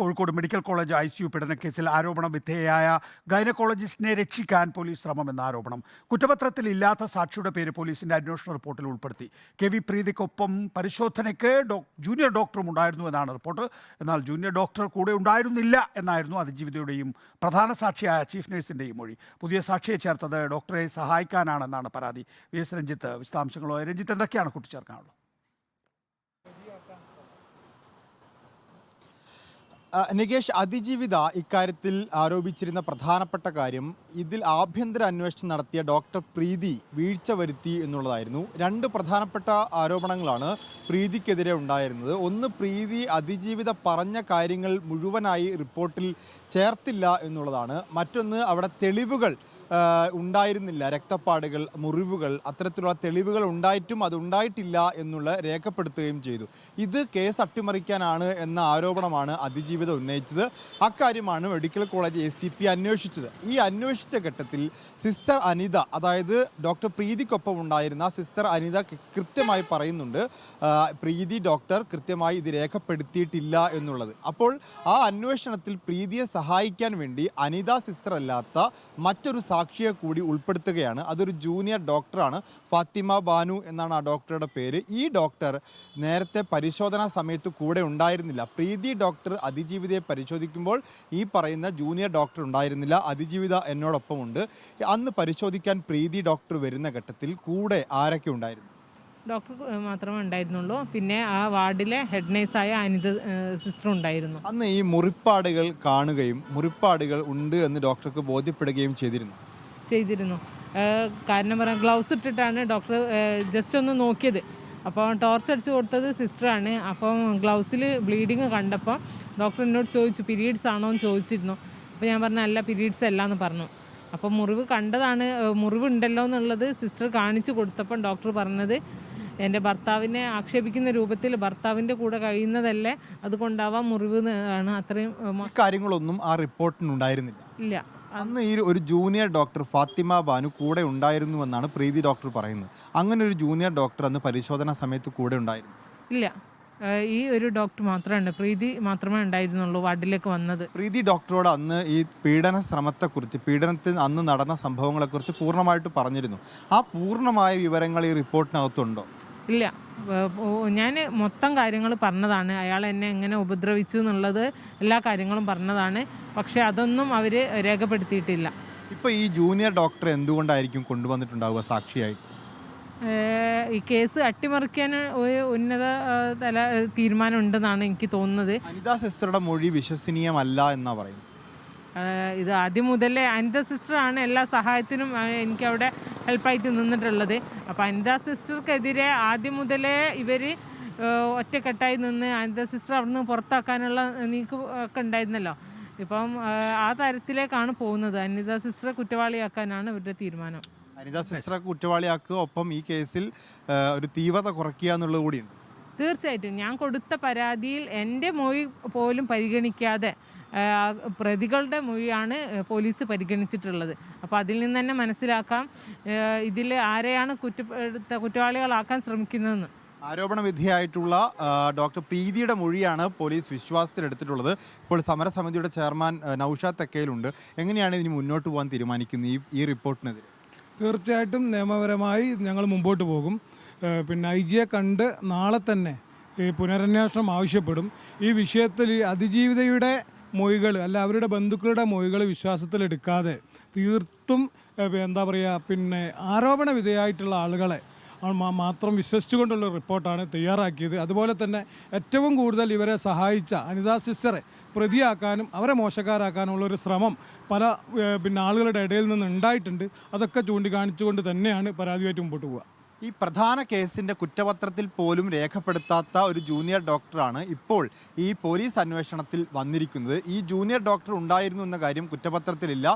Kozhikode medical college I C U പീഡനക്കേസിൽ ആരോപണ വിധേയയായ ഗൈനക്കോളജിസ്റ്റിനെ രക്ഷിക്കാൻ police ശ്രമമെന്ന ആരോപണം. കുറ്റപത്രത്തിൽ ഇല്ലാത്ത സാക്ഷിയുടെ പേര് പോലീസിന്റെ അന്വേഷണ റിപ്പോർട്ടിൽ ഉൾപ്പെടുത്തി. കെ വി പ്രീതിക്കൊപ്പം പരിശോധനയ്ക്ക് ജൂനിയർ ഡോക്ടറും ഉണ്ടായിരുന്നു എന്നാണ് റിപ്പോർട്ട്. എന്നാൽ ജൂനിയർ ഡോക്ടർ കൂടെ ഉണ്ടായിരുന്നില്ല എന്നായിരുന്നു അതിജീവിതയുടെയും പ്രധാന സാക്ഷിയായ ചീഫ് നഴ്സിന്റെയും മൊഴി. പുതിയ സാക്ഷിയെ ചേർത്തത് ഡോക്ടറെ സഹായിക്കാനാണെന്നാണ് പരാതി. വി എസ് രഞ്ജിത്ത് വിശദാംശങ്ങളോ രഞ്ജിത്ത് എന്തൊക്കെയാണ് കൂട്ടിച്ചേർക്കാനുള്ളത് ആ, നികേഷ് അതിജീവിത ഇക്കാര്യത്തിൽ ആരോപിച്ചിരുന്ന പ്രധാനപ്പെട്ട കാര്യം ഇതിൽ ആഭ്യന്തര അന്വേഷണം നടത്തിയ ഡോക്ടർ പ്രീതി വീഴ്ച വരുത്തി എന്നുള്ളതായിരുന്നു. രണ്ട് പ്രധാനപ്പെട്ട ആരോപണങ്ങളാണ് പ്രീതിക്കെതിരെ ഉണ്ടായിരുന്നത്. ഒന്ന് പ്രീതി അതിജീവിത പറഞ്ഞ കാര്യങ്ങൾ മുഴുവനായി റിപ്പോർട്ടിൽ ചേർത്തില്ല എന്നുള്ളതാണ്. മറ്റൊന്ന് അവിടെ തെളിവുകൾ ഉണ്ടായിരുന്നില്ല. രക്തപ്പാടുകൾ മുറിവുകൾ അത്തരത്തിലുള്ള തെളിവുകൾ ഉണ്ടായിട്ടും അത് ഉണ്ടായിട്ടില്ല എന്നുള്ള രേഖപ്പെടുത്തുകയും ചെയ്തു. ഇത് കേസ് അട്ടിമറിക്കാനാണ് എന്ന ആരോപണമാണ് അതിജീവിത ഉന്നയിച്ചത്. അക്കാര്യമാണ് medical college A C P അന്വേഷിച്ചത്. ഈ അന്വേഷിച്ച ഘട്ടത്തിൽ സിസ്റ്റർ അനിത അതായത് ഡോക്ടർ പ്രീതിക്കൊപ്പം ഉണ്ടായിരുന്ന സിസ്റ്റർ അനിത കൃത്യമായി പറയുന്നുണ്ട്. പ്രീതി ഡോക്ടർ കൃത്യമായി ഇത് രേഖപ്പെടുത്തിയിട്ടില്ല എന്നുള്ളത്. അപ്പോൾ ആ അന്വേഷണത്തിൽ പ്രീതിയെ സഹായിക്കാൻ വേണ്ടി അനിത സിസ്റ്റർ അല്ലാത്ത മറ്റൊരു സാക്ഷിയെ കൂടി ഉൾപ്പെടുത്തുകയാണ്. അതൊരു ജൂനിയർ ഡോക്ടറാണ് ഫാത്തിമ ബാനു എന്നാണ് ആ ഡോക്ടറുടെ പേര്. ഈ ഡോക്ടർ നേരത്തെ പരിശോധനാ സമയത്ത് കൂടെ ഉണ്ടായിരുന്നില്ല. പ്രീതി ഡോക്ടർ അതിജീവിതയെ പരിശോധിക്കുമ്പോൾ ഈ പറയുന്ന ജൂനിയർ ഡോക്ടർ ഉണ്ടായിരുന്നില്ല. അതിജീവിത എന്നോടൊപ്പമുണ്ട്. അന്ന് പരിശോധിക്കാൻ പ്രീതി ഡോക്ടർ വരുന്ന ഘട്ടത്തിൽ കൂടെ ആരൊക്കെ ഉണ്ടായിരുന്നു? ഡോക്ടർ മാത്രമേ ഉണ്ടായിരുന്നുള്ളൂ. പിന്നെ ആ വാർഡിലെ ഹെഡ് നേഴ്സായ അനിത സിസ്റ്റർ ഉണ്ടായിരുന്നു. അന്ന് ഈ മുറിപ്പാടുകൾ കാണുകയും മുറിപ്പാടുകൾ ഉണ്ട് എന്ന് ഡോക്ടർക്ക് ബോധ്യപ്പെടുകയും ചെയ്തിരുന്നു. ചെയ്തിരുന്നു. കാരണം പറയാം ഗ്ലൗസ് ഇട്ടിട്ടാണ് ഡോക്ടർ ജസ്റ്റ് ഒന്ന് നോക്കിയത്. അപ്പോൾ ടോർച്ച് അടിച്ച് കൊടുത്തത് സിസ്റ്ററാണ്. അപ്പം ഗ്ലൗസിൽ ബ്ലീഡിങ് കണ്ടപ്പോൾ ഡോക്ടർ എന്നോട് ചോദിച്ചു പീരീഡ്സ് ആണോ? എന്ന് ചോദിച്ചിരുന്നു. അപ്പോൾ ഞാൻ പറഞ്ഞു അല്ല പീരീഡ്സ് അല്ല എന്ന് പറഞ്ഞു. അപ്പോൾ മുറിവ് കണ്ടതാണ് മുറിവ് ഉണ്ടല്ലോ എന്നുള്ളത് സിസ്റ്റർ കാണിച്ചു കൊടുത്തപ്പം ഡോക്ടർ പറഞ്ഞത് എന്റെ ഭർത്താവിനെ ആക്ഷേപിക്കുന്ന രൂപത്തിൽ ഭർത്താവിന്റെ കൂടെ കഴിയുന്നതല്ലേ? അതുകൊണ്ടാവാം മുറിവ് ആണ്. അത്രയും കാര്യങ്ങളൊന്നും ആ റിപ്പോർട്ടിനുണ്ടായിരുന്നില്ല. ഇല്ല. അന്ന് ഈ ഒരു ജൂനിയർ ഡോക്ടർ ഫാത്തിമ ബാനു കൂടെ ഉണ്ടായിരുന്നു എന്നാണ് പ്രീതി ഡോക്ടർ പറയുന്നത്. അങ്ങനെ ഒരു ജൂനിയർ ഡോക്ടർ അന്ന് പരിശോധനാ സമയത്ത് കൂടെ ഉണ്ടായിരുന്നു. ഇല്ല. ഈ ഒരു ഡോക്ടർ മാത്രമാണ് പ്രീതി മാത്രമേ ഉണ്ടായിരുന്നുള്ളൂ വാർഡിലേക്ക് വന്നത്. പ്രീതി ഡോക്ടറോട് അന്ന് ഈ പീഡന ശ്രമത്തെക്കുറിച്ച് പീഡനത്തിൽ അന്ന് നടന്ന സംഭവങ്ങളെക്കുറിച്ച് പൂർണമായിട്ട് പറഞ്ഞിരുന്നു. ആ പൂർണമായ വിവരങ്ങൾ ഈ റിപ്പോർട്ടിനകത്തുണ്ടോ? ഇല്ല. ഞാൻ മൊത്തം കാര്യങ്ങൾ പറഞ്ഞതാണ്. അയാൾ എന്നെ എങ്ങനെ ഉപദ്രവിച്ചു എന്നുള്ളത് എല്ലാ കാര്യങ്ങളും പറഞ്ഞതാണ്. പക്ഷേ അതൊന്നും അവർ രേഖപ്പെടുത്തിയിട്ടില്ല. ഇപ്പോൾ ഈ ജൂനിയർ ഡോക്ടർ എന്തുകൊണ്ടായിരിക്കും കൊണ്ടുവന്നിട്ടുണ്ടാവുക സാക്ഷിയായി? ഈ കേസ് അട്ടിമറിക്കാൻ ഒരു ഉന്നത തല തീരുമാനം ഉണ്ടെന്നാണ് എനിക്ക് തോന്നുന്നത്. അനിതാ സിസ്റ്ററുടെ മൊഴി വിശ്വസനീയമല്ല എന്നാ പറയുന്നത്? ഇത് ആദ്യം മുതലേ അനിത സിസ്റ്ററാണ് എല്ലാ സഹായത്തിനും എനിക്കവിടെ ഹെൽപ്പായിട്ട് നിന്നിട്ടുള്ളത്. അപ്പോൾ അനിത സിസ്റ്റർക്കെതിരെ ആദ്യം മുതലേ ഇവർ ഒറ്റക്കെട്ടായി നിന്ന് അനിത സിസ്റ്റർ അവിടുന്ന് പുറത്താക്കാനുള്ള നീക്ക് ഒക്കെ ഉണ്ടായിരുന്നല്ലോ. ഇപ്പം ആ തരത്തിലേക്കാണ് പോകുന്നത്. അനിത സിസ്റ്ററെ കുറ്റവാളിയാക്കാനാണ് ഇവരുടെ തീരുമാനം. അനിത സിസ്റ്ററെ കുറ്റവാളിയാക്കുക ഒപ്പം ഈ കേസിൽ ഒരു തീവ്രത കുറയ്ക്കുക എന്നുള്ളത് കൂടിയുണ്ട്. തീർച്ചയായിട്ടും ഞാൻ കൊടുത്ത പരാതിയിൽ എന്റെ മൊഴി പോലും പരിഗണിക്കാതെ പ്രതികളുടെ മൊഴിയാണ് പോലീസ് പരിഗണിച്ചിട്ടുള്ളത്. അപ്പോൾ അതിൽ നിന്ന് തന്നെ മനസ്സിലാക്കാം ഇതിൽ ആരെയാണ് കുറ്റപ്പെടുത്ത കുറ്റവാളികളാക്കാൻ ശ്രമിക്കുന്നതെന്ന്. ആരോപണ വിധേയായിട്ടുള്ള ഡോക്ടർ പ്രീതിയുടെ മൊഴിയാണ് പോലീസ് വിശ്വാസത്തിലെടുത്തിട്ടുള്ളത് ഇപ്പോൾ സമരസമിതിയുടെ ചെയർമാൻ നൌഷാദ് തെക്കയിലുണ്ട് എങ്ങനെയാണ് ഇതിന് മുന്നോട്ട് പോകാൻ തീരുമാനിക്കുന്നത് ഈ ഈ റിപ്പോർട്ടിനെതിരെ? തീർച്ചയായിട്ടും നിയമപരമായി ഞങ്ങൾ മുമ്പോട്ട് പോകും. പിന്നെ ഐ ജിയെ കണ്ട് നാളെ തന്നെ ഈ പുനരന്വേഷണം ആവശ്യപ്പെടും. ഈ വിഷയത്തിൽ ഈ അതിജീവിതയുടെ മൊഴികൾ അല്ല അവരുടെ ബന്ധുക്കളുടെ മൊഴികൾ വിശ്വാസത്തിലെടുക്കാതെ തീർത്തും എന്താ പറയുക പിന്നെ ആരോപണ വിധേയമായിട്ടുള്ള ആളുകളെ മാത്രം വിശ്വസിച്ചുകൊണ്ടുള്ള റിപ്പോർട്ടാണ് തയ്യാറാക്കിയത്. അതുപോലെ തന്നെ ഏറ്റവും കൂടുതൽ ഇവരെ സഹായിച്ച അനിതാ സിസ്റ്ററെ പ്രതിയാക്കാനും അവരെ മോശക്കാരാക്കാനുമുള്ള ഒരു ശ്രമം പല പിന്നെ ആളുകളുടെ ഇടയിൽ നിന്ന് ഉണ്ടായിട്ടുണ്ട്. അതൊക്കെ ചൂണ്ടിക്കാണിച്ചുകൊണ്ട് തന്നെയാണ് പരാതിയായിട്ട് മുമ്പോട്ട് പോവുക. ഈ പ്രധാന കേസിന്റെ കുറ്റപത്രത്തിൽ പോലും രേഖപ്പെടുത്താത്ത ഒരു ജൂനിയർ ഡോക്ടറാണ് ഇപ്പോൾ ഈ പോലീസ് അന്വേഷണത്തിൽ വന്നിരിക്കുന്നത്. ഈ ജൂനിയർ ഡോക്ടർ ഉണ്ടായിരുന്നു എന്ന കാര്യം കുറ്റപത്രത്തിലില്ല.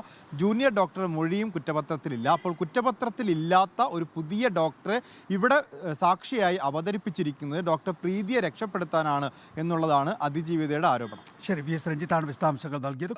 ജൂനിയർ ഡോക്ടർ മൊഴിയും കുറ്റപത്രത്തിലില്ല. അപ്പോൾ കുറ്റപത്രത്തിലില്ലാത്ത ഒരു പുതിയ ഡോക്ടറെ ഇവിടെ സാക്ഷിയായി അവതരിപ്പിച്ചിരിക്കുന്നത് ഡോക്ടർ പ്രീതിയെ രക്ഷപ്പെടുത്താനാണ് എന്നുള്ളതാണ് അതിജീവിതയുടെ ആരോപണം. ശരി വി എസ് രഞ്ജിത്താണ് വിശദാംശങ്ങൾ നൽകിയത്.